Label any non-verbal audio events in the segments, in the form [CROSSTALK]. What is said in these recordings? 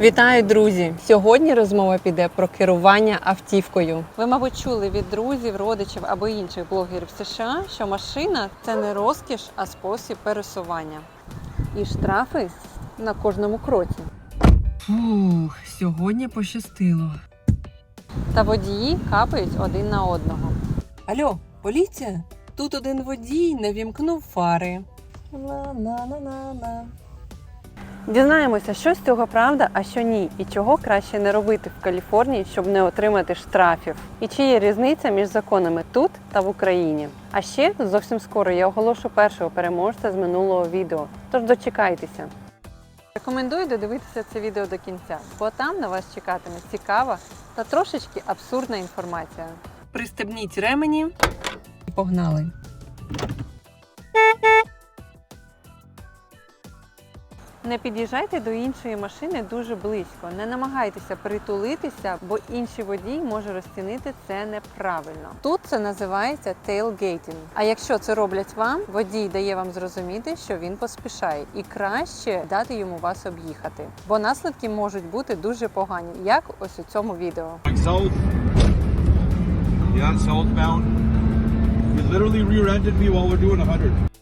Вітаю, друзі! Сьогодні розмова піде про керування автівкою. Ви, мабуть, чули від друзів, родичів або інших блогерів США, що машина це не розкіш, а спосіб пересування. І штрафи на кожному кроці. Ух, сьогодні пощастило. Та водії капають один на одного. Алло, поліція? Тут один водій не вімкнув фари. На-на-на-на-на. Дізнаємося, що з цього правда, а що ні, і чого краще не робити в Каліфорнії, щоб не отримати штрафів. І чи є різниця між законами тут та в Україні. А ще зовсім скоро я оголошу першого переможця з минулого відео. Тож дочекайтеся. Рекомендую додивитися це відео до кінця, бо там на вас чекатиме цікава та трошечки абсурдна інформація. Пристебніть ремені і погнали. Не під'їжджайте до іншої машини дуже близько. Не намагайтеся притулитися, бо інший водій може розцінити це неправильно. Тут це називається tailgating. А якщо це роблять вам, водій дає вам зрозуміти, що він поспішає, і краще дати йому вас об'їхати, бо наслідки можуть бути дуже погані, як ось у цьому відео. South. Yeah, southbound. You literally rear-ended me while we're doing 100.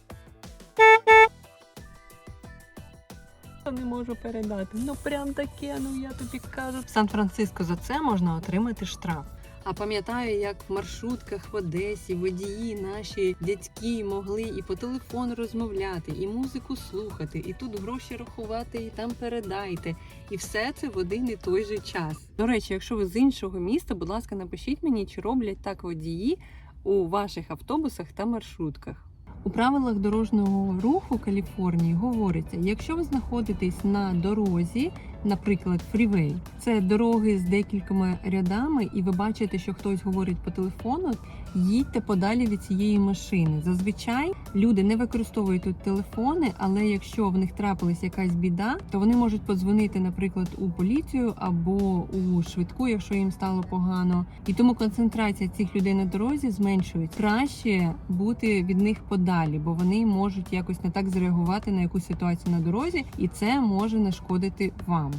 Не можу передати. Ну прям таке, ну я тобі кажу. В Сан-Франциско за це можна отримати штраф. А пам'ятаю, як в маршрутках в Одесі водії наші дядьки могли і по телефону розмовляти, і музику слухати, і тут гроші рахувати, і там передайте. І все це в один і той же час. До речі, якщо ви з іншого міста, будь ласка, напишіть мені, чи роблять так водії у ваших автобусах та маршрутках. У правилах дорожнього руху Каліфорнії говориться, якщо ви знаходитесь на дорозі, наприклад, фрівей, це дороги з декількома рядами, і ви бачите, що хтось говорить по телефону, їдьте подалі від цієї машини. Зазвичай люди не використовують тут телефони, але якщо в них трапилась якась біда, то вони можуть подзвонити, наприклад, у поліцію або у швидку, якщо їм стало погано. І тому концентрація цих людей на дорозі зменшується. Краще бути від них подалі, бо вони можуть якось не так зреагувати на якусь ситуацію на дорозі, і це може нашкодити вам.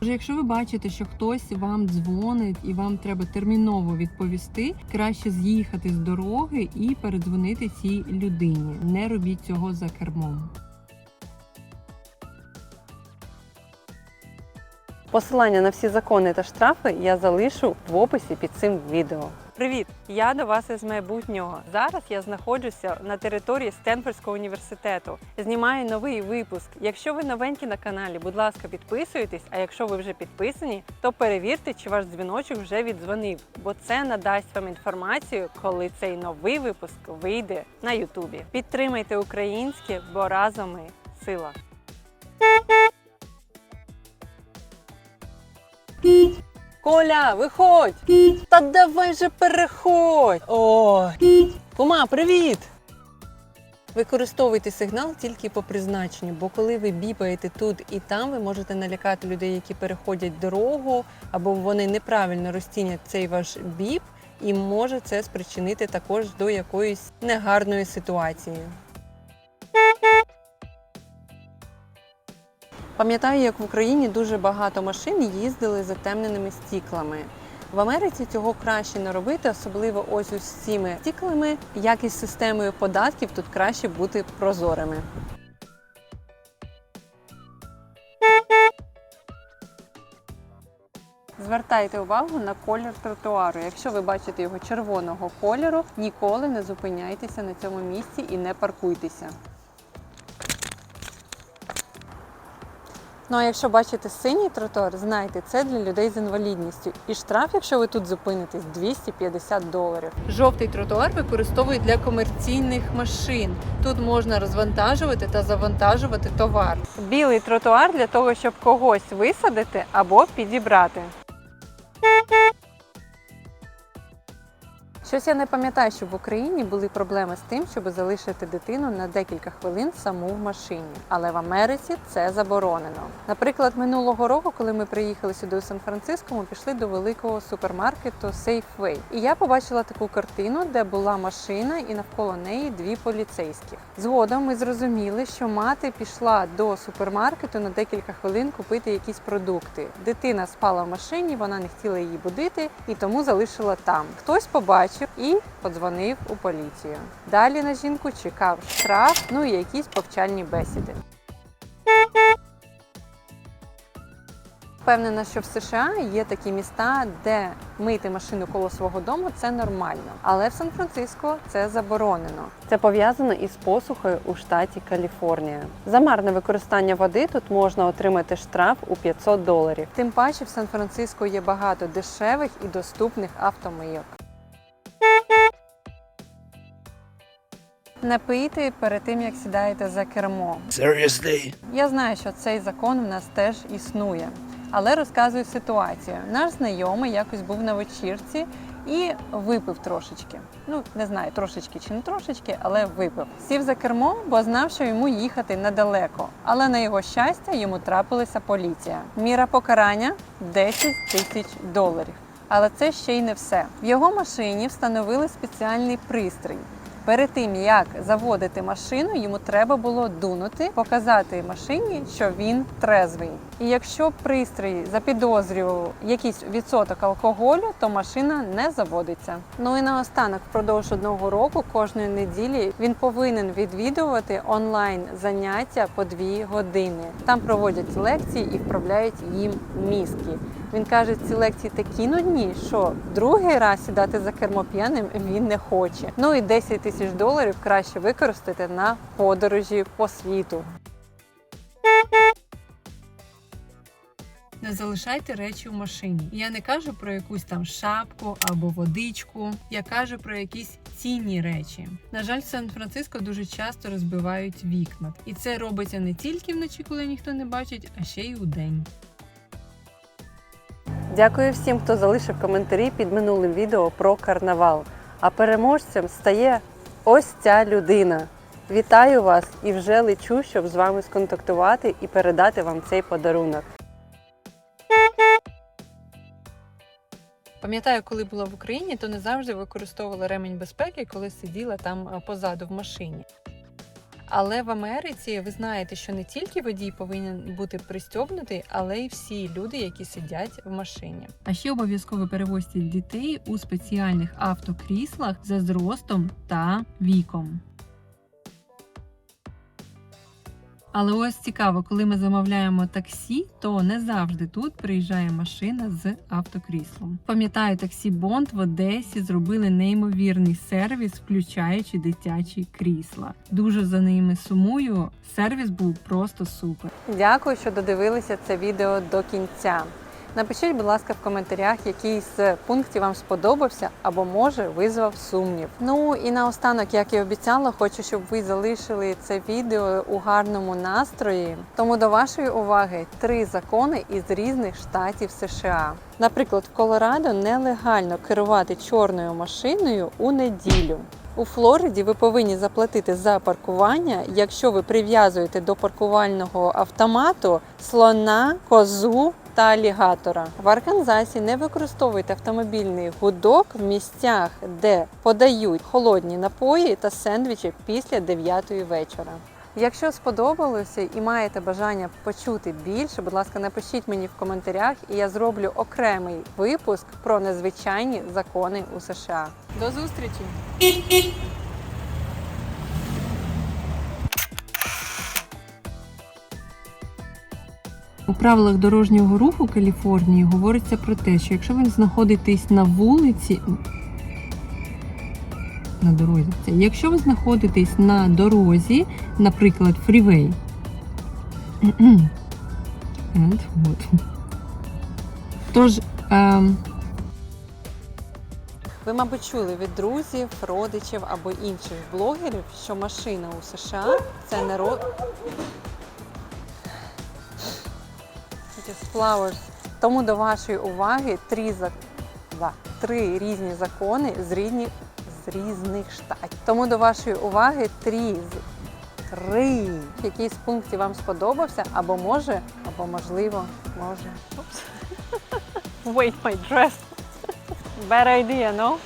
Якщо ви бачите, що хтось вам дзвонить і вам треба терміново відповісти, краще з'їхати з дороги і передзвонити цій людині. Не робіть цього за кермом. Посилання на всі закони та штрафи я залишу в описі під цим відео. Привіт! Я до вас із майбутнього. Зараз я знаходжуся на території Стенфордського університету. Знімаю новий випуск. Якщо ви новенькі на каналі, будь ласка, підписуйтесь. А якщо ви вже підписані, то перевірте, чи ваш дзвіночок вже віддзвонив, бо це надасть вам інформацію, коли цей новий випуск вийде на Ютубі. Підтримайте українське, бо разом ми сила. Коля, виходь! Та давай же переходь! Ой! Кума, привіт! Використовуйте сигнал тільки по призначенню, бо коли ви біпаєте тут і там, ви можете налякати людей, які переходять дорогу, або вони неправильно розцінять цей ваш біп, і може це спричинити також до якоїсь негарної ситуації. Пам'ятаю, як в Україні дуже багато машин їздили з затемненими стіклами. В Америці цього краще не робити, особливо ось із цими стіклами, як із системою податків тут краще бути прозорими. Звертайте увагу на колір тротуару. Якщо ви бачите його червоного кольору, ніколи не зупиняйтеся на цьому місці і не паркуйтеся. Ну а якщо бачите синій тротуар, знайте, це для людей з інвалідністю. І штраф, якщо ви тут зупинитесь, 250 доларів. Жовтий тротуар використовують для комерційних машин. Тут можна розвантажувати та завантажувати товар. Білий тротуар для того, щоб когось висадити або підібрати. Щось я не пам'ятаю, щоб в Україні були проблеми з тим, щоб залишити дитину на декілька хвилин саму в машині. Але в Америці це заборонено. Наприклад, минулого року, коли ми приїхали сюди у Сан-Франциско, ми пішли до великого супермаркету Safeway. І я побачила таку картину, де була машина, і навколо неї дві поліцейських. Згодом ми зрозуміли, що мати пішла до супермаркету на декілька хвилин купити якісь продукти. Дитина спала в машині, вона не хотіла її будити і тому залишила там. Хтось побачив і подзвонив у поліцію. Далі на жінку чекав штраф, ну і якісь повчальні бесіди. Впевнена, що в США є такі міста, де мити машину коло свого дому це нормально. Але в Сан-Франциско це заборонено. Це пов'язано із посухою у штаті Каліфорнія. За марне використання води тут можна отримати штраф у 500 доларів. Тим паче в Сан-Франциско є багато дешевих і доступних автомийок. Не пийте перед тим, як сідаєте за кермо. Seriously? Я знаю, що цей закон в нас теж існує, але розказую ситуацію. Наш знайомий якось був на вечірці і випив трошечки. Ну не знаю, трошечки чи не трошечки, але випив. Сів за кермо, бо знав, що йому їхати недалеко. Але на його щастя йому трапилася поліція. Міра покарання 10 тисяч доларів. Але це ще й не все. В його машині встановили спеціальний пристрій. Перед тим як заводити машину, йому треба було дунути, показати машині, що він трезвий. І якщо пристрій запідозрював якийсь відсоток алкоголю, то машина не заводиться. Ну і наостанок, впродовж одного року, кожної неділі він повинен відвідувати онлайн заняття по дві години. Там проводять лекції і вправляють їм мізки. Він каже, ці лекції такі нудні, що другий раз сідати за кермо п'яним він не хоче. Ну і 10 тисяч доларів краще використати на подорожі по світу. Не залишайте речі в машині. Я не кажу про якусь там шапку або водичку. Я кажу про якісь цінні речі. На жаль, в Сан-Франциско дуже часто розбивають вікна, і це робиться не тільки вночі, коли ніхто не бачить, а ще й у день. Дякую всім, хто залишив коментарі під минулим відео про карнавал. А переможцем стає ось ця людина. Вітаю вас і вже лечу, щоб з вами сконтактувати і передати вам цей подарунок. Пам'ятаю, коли була в Україні, то не завжди використовувала ремінь безпеки, коли сиділа там позаду в машині. Але в Америці ви знаєте, що не тільки водій повинен бути пристьобнутий, але й всі люди, які сидять в машині. А ще обов'язково перевозьте дітей у спеціальних автокріслах за зростом та віком. Але ось цікаво, коли ми замовляємо таксі, то не завжди тут приїжджає машина з автокріслом. Пам'ятаю, таксі Бонд в Одесі зробили неймовірний сервіс, включаючи дитячі крісла. Дуже за ними сумую. Сервіс був просто супер. Дякую, що додивилися це відео до кінця. Напишіть, будь ласка, в коментарях, який з пунктів вам сподобався або може визвав сумнів. Ну і наостанок, як і обіцяла, хочу, щоб ви залишили це відео у гарному настрої. Тому до вашої уваги три закони із різних штатів США. Наприклад, в Колорадо нелегально керувати чорною машиною у неділю. У Флориді ви повинні заплатити за паркування, якщо ви прив'язуєте до паркувального автомату слона, козу та алігатора. В Арканзасі не використовуйте автомобільний гудок в місцях, де подають холодні напої та сендвічі після 9 вечора. Якщо сподобалося і маєте бажання почути більше, будь ласка, напишіть мені в коментарях, і я зроблю окремий випуск про незвичайні закони у США. До зустрічі! У правилах дорожнього руху Каліфорнії говориться про те, що якщо ви знаходитесь на вулиці, на дорозі, якщо ви знаходитесь на дорозі, наприклад, фрівей. [CLEARS THROAT] Тож, ем, ви, мабуть, чули від друзів, родичів або інших блогерів, що машина у США це не ро... It flowers. Тому до вашої уваги три, два, три різні закони з різні... з різних штатів. Тому до вашої уваги тріз. Три. Якийсь з пунктів вам сподобався, або може, або можливо, може. Oops. [LAUGHS] Wait, my dress. Bad idea, no?